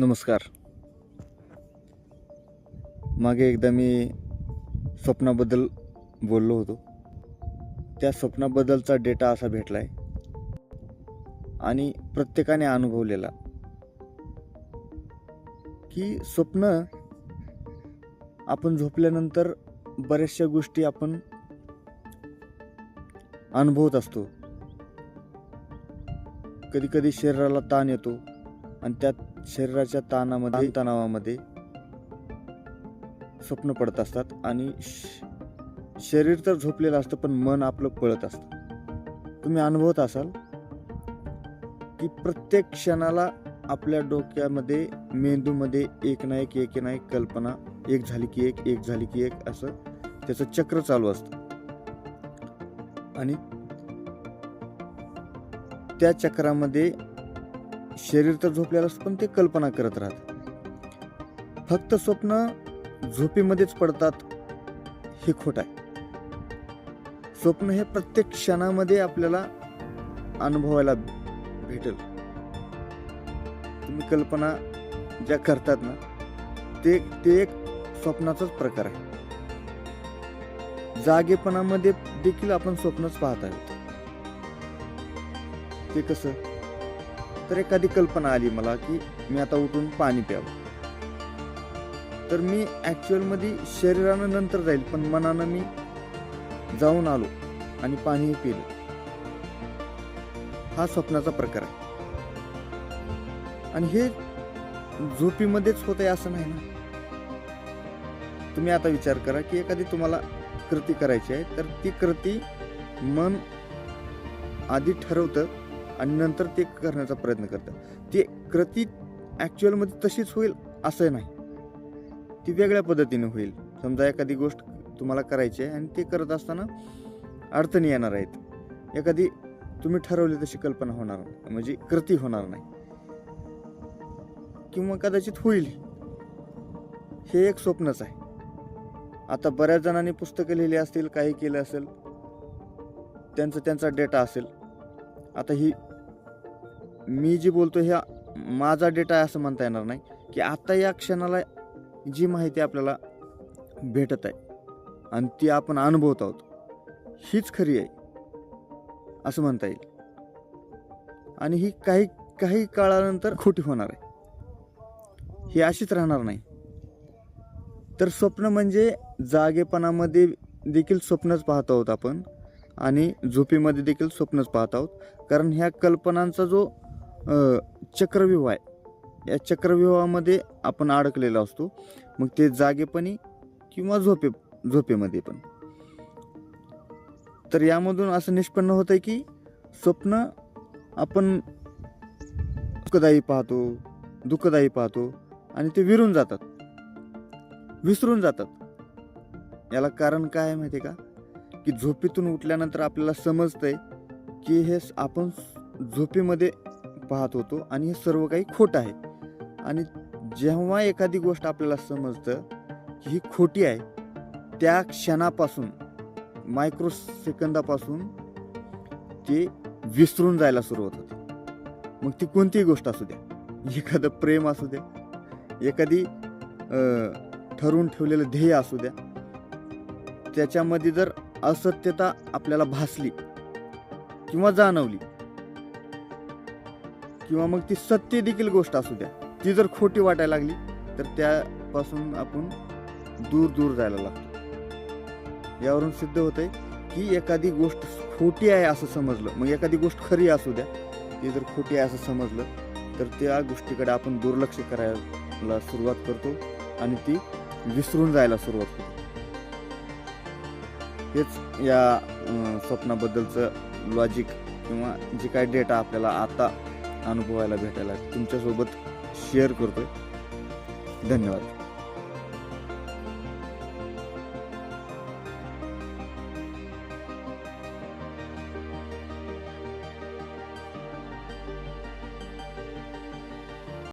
नमस्कार. मागे एकदा मी स्वप्नाबद्दल बोललो होतो. त्या स्वप्नाबद्दलचा डेटा असा भेटला आहे आणि प्रत्येकाने अनुभवलेला. की स्वप्न आपण झोपल्यानंतर बऱ्याचशा गोष्टी आपण अनुभवत असतो. कधीकधी शरीराला ताण येतो आणि त्यात शरीराच्या ताणामध्ये तणावामध्ये स्वप्न पडत असतात आणि श- शरीर तर झोपलेलं असतं पण मन आपलं पळत असतं. तुम्ही अनुभवत असाल की प्रत्येक क्षणाला आपल्या डोक्यामध्ये मेंदूमध्ये एक ना एक एक ना एक कल्पना एक झाली की एक एक झाली की एक असं त्याचं चक्र चालू असतं. आणि त्या चक्रामध्ये शरीर तर झोपलेलं असतं पण ते कल्पना करत राहत. फक्त स्वप्न झोपीमध्येच पडतात हे खोट आहे. स्वप्न हे प्रत्येक क्षणामध्ये आपल्याला अनुभवायला भेटेल. तुम्ही कल्पना ज्या करतात ना ते ते एक स्वप्नाचाच प्रकार आहे. जागेपणामध्ये देखील आपण स्वप्नच पाहत आहोत. ते कसं? तर एखादी कल्पना आली मला की मी आता उठून पाणी प्यावं. तर मी ऍक्च्युअलमध्ये शरीरानं नंतर जाईल पण मनानं मी जाऊन आलो आणि पाणीही पिलं. हा स्वप्नाचा प्रकार आहे. आणि हे झोपीमध्येच होत आहे असं नाही ना? तुम्ही आता विचार करा की एखादी तुम्हाला कृती करायची आहे तर ती कृती मन आधी ठरवतं आणि नंतर ते करण्याचा प्रयत्न करतात. ते कृती ॲक्च्युअलमध्ये तशीच होईल असं नाही. ती वेगळ्या पद्धतीने होईल. समजा एखादी गोष्ट तुम्हाला करायची आहे आणि ते करत असताना अडचणी येणार आहेत. एखादी तुम्ही ठरवली तशी कल्पना होणार म्हणजे कृती होणार नाही. किंवा कदाचित होईल. हे एक स्वप्नच आहे. आता बऱ्याच जणांनी पुस्तकं लिहिली असतील काही केलं असेल. त्यांचं त्यांचा डेटा असेल. आता ही मी जी बोलतो ह्या माझा डेटा आहे असं म्हणता येणार नाही. की आत्ता या क्षणाला जी माहिती आपल्याला भेटत आहे आणि ती आपण अनुभवत आहोत हीच खरी आहे असं म्हणता येईल. आणि ही काही काही काळानंतर खोटी होणार आहे. ही अशीच राहणार नाही. तर स्वप्न म्हणजे जागेपणामध्ये देखील स्वप्नच पाहत आहोत आपण आणि झोपेमध्ये देखील स्वप्नच पाहत आहोत. कारण ह्या कल्पनांचा जो चक्रविवाह चक्रव्यूह आहे. या चक्रव्यूहामध्ये आपण अडकलेला असतो. मग ते जागेपणी किंवा झोपे झोपेमध्ये पण. तर यामधून असं निष्पन्न होतं आहे की स्वप्न आपण सुखदायी पाहतो दुःखदायी पाहतो आणि ते विरून जातात. विसरून जातात. याला कारण काय आहे माहिती आहे का? की झोपेतून उठल्यानंतर आपल्याला समजतंय की हे आपण झोपेमध्ये पाहत होतो आणि हे सर्व काही खोटं आहे. आणि जेव्हा एखादी गोष्ट आपल्याला समजतं की ही खोटी आहे त्या क्षणापासून मायक्रो सेकंदापासून ते विसरून जायला सुरुवात होते. मग ती कोणतीही गोष्ट असू द्या एखादं प्रेम असू द्या एखादी ठरवून ठेवलेलं ध्येय असू द्या त्याच्यामध्ये जर असत्यता आपल्याला भासली किंवा जाणवली किंवा मग ती सत्य देखील गोष्ट असू द्या. ती जर खोटी वाटायला लागली तर त्यापासून आपण दूर दूर जायला लागतो. यावरून सिद्ध होतंय की एखादी गोष्ट खोटी आहे असं समजलं मग एखादी गोष्ट खरी असू द्या. ती जर खोटी आहे असं समजलं तर त्या गोष्टीकडे आपण दुर्लक्ष करायला सुरुवात करतो आणि ती विसरून जायला सुरुवात करतो. हेच या स्वप्नाबद्दलचं लॉजिक किंवा जे काय डेटा आपल्याला आता अनुभवायला भेटायला तुमच्यासोबत शेअर करतोय. धन्यवाद.